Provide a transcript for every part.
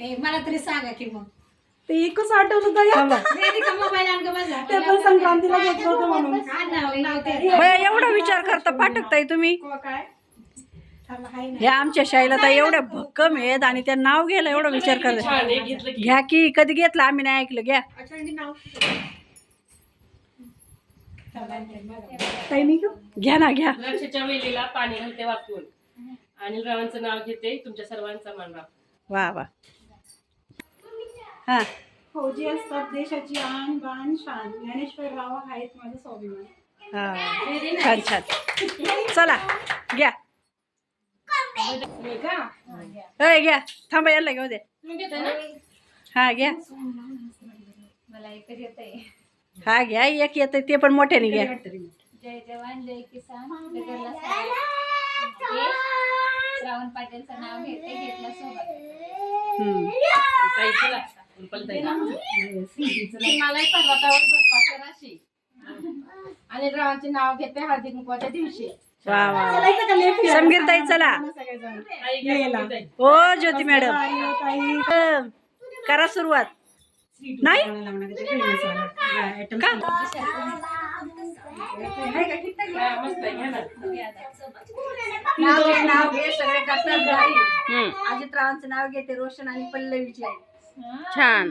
ए, मला तरी सांगा की मग. ते एकच आठवलं तर या. रेडी का मोबाईल आण ग माझा ते पण संक्रांतीला घेतलं होतं म्हणून. हा बया, एवढा विचार करता पाठकताय तुम्ही? काय? थांबा, हाय ना. हे आमच्या शाळेला तर एवढ्या भक्कम आहेत आणि त्या नाव घ्यायला एवढा विचार करता छान आहे घेतलं की. घ्या की कधी घेतलं? आम्ही नाही ऐकलं घ्या. अच्छा आणि नाव ताई मी घेऊ? घ्या ना घ्या. द्राक्षाच्या वेलीला पाणी घालते अनिल रावांचं नाव घेते तुमच्या सर्वांचा मान राव वा वा. हा. फौजी असतात देशाची आन बाण शान. ज्ञानेश्वर राव आहेत माझं स्वाभिमान. हा. छान छान. चला घ्या. अय घ्या. थांबा यायला घेऊ दे. तुम्ही ना? हा घ्या. मला एकच हा घ्या. एक येतं ते पण मोठ्याने घ्या. जय जवान जय किसान. गगनला. हे श्रावण पाटीलचं नाव घेते घेतलं सोबत. हम्म. ताई चला पर्वतावर राशी. आणि रावांचे नाव घेते हळदी कुंकवाच्या दिवशी. ताई चला. ओ ज्योती मॅडम. करा सुरुवात नाही? का हा, मस्त आहे, घ्या ना. नाव घे सगळे. हम्म. अजितरावांचे नाव घेते रोशन आणि पल्लवीची. छान.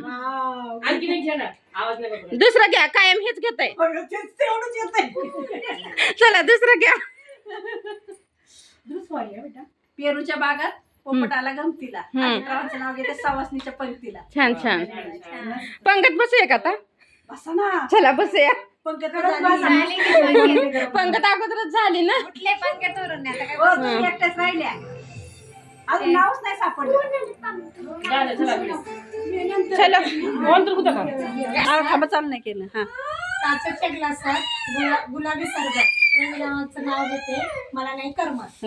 दुसरं घ्या कायम हेच तेवढंच येतंय. चला दुसरं घ्या. दुसरं आहे बेटा. पेरूच्या बागात पोपटाला गमतीला. नाव घेते सवासनीच्या पंक्तीला. छान छान. पंगत बसूया का आता? बसा ना. चला बसूया. पंगत? पंगत. अगोदरच झाली ना? कुठले पंगत वरून आता काय? हो, एकट्याच राहिल्या अजून नावच नाही सापडलं. चला कोण तर होतं का? आव, थांबा चालू नाही केलं. हा. काचेच्या ग्लासात गुला- गुलाबी सरबत. रंगनावाचं नाव घेते. मला नाही करमत.